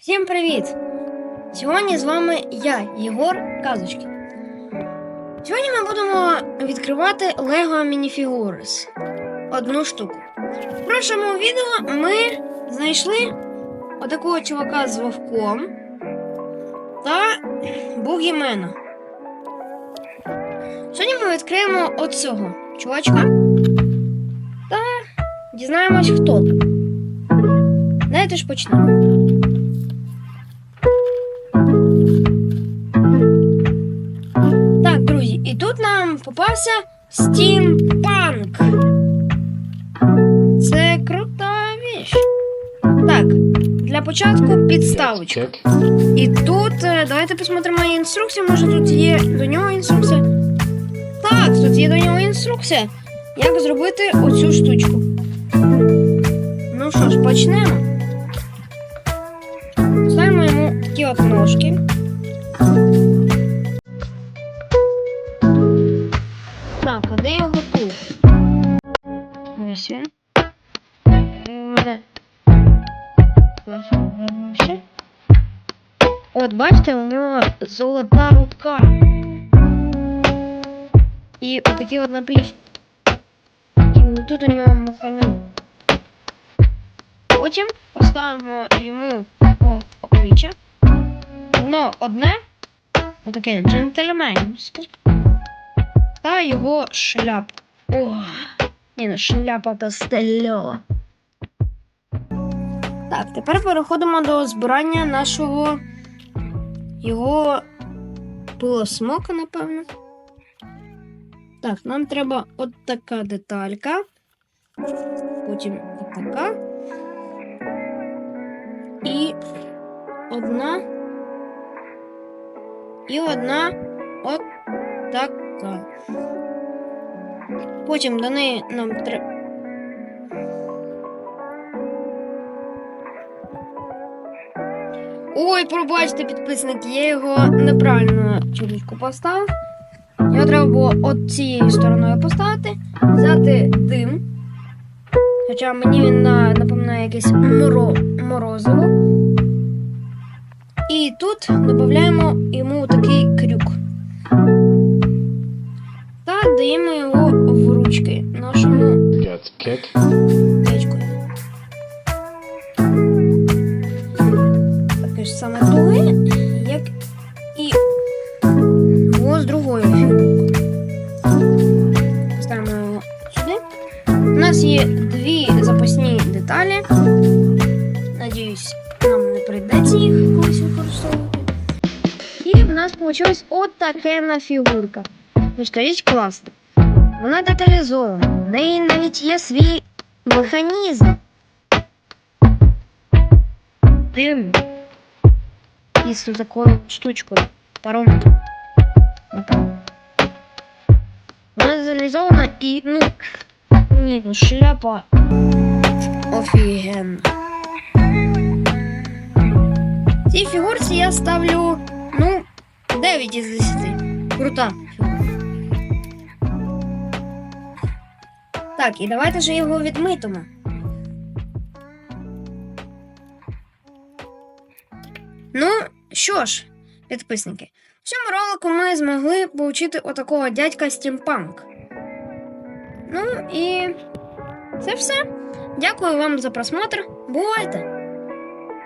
Всім привіт! Сьогодні з вами я, Єгор Казочки. Сьогодні ми будемо відкривати Lego Minifigures. Одну штуку. В прошлому відео ми знайшли отакого чувака з вовком та Бугімена. Сьогодні ми відкриємо оцього чувачка та дізнаємось, хто. Давайте ж почнемо. Нам попався стімпанк. Це крута віч. Так, для початку підставочка. І тут е, давайте посмотримо інструкцію. Може тут є до нього інструкція. Так, тут є до нього інструкція. Як зробити оцю штучку. Ну що ж, почнемо. Ставимо йому такі от ножки. Де його тут? Ось він. От бачите, у нього золота рука. І отакі от наплічники. І тут у нього маховик. Потім поставимо йому обличчя. Воно одне, отаке джентльменське. Та його шляпа. О, ні, ну шляпа та стильова. Так, тепер переходимо до збирання нашого його пилосмока, напевно. Так, нам треба от така деталька. Потім от така. І одна. І одна от така. Потім до неї нам треба. Ой, пробачте, підписники, я його неправильно чоловічку поставив. Його треба було от цією стороною поставити, взяти дим. Хоча мені він на- напоминає якесь моро, морозиво. І тут додаємо йому такий Його в ручки нашому. Дечкою. Таке ж саме друге, як і було з другою фігуркою. Ставимо його сюди. У нас є дві запасні деталі. Надіюсь, нам не прийдеться їх колись використовувати. І в нас вийшла от така фігурка. Ну, скажіть, класно. Вона деталізована. В неї навіть є свій механізм. Дим. І з такою штучкою. Паром. Вона деталізована і, ну. Ні, ну шляпа. Офігенно. Цій фігурці я ставлю, ну, 9 із 10. Крута Так, і давайте же його відмитимо. Ну, що ж, підписники, в цьому ролику ми змогли поучити отакого дядька Стімпанк. Ну і це все. Дякую вам за просмотр. Бувайте!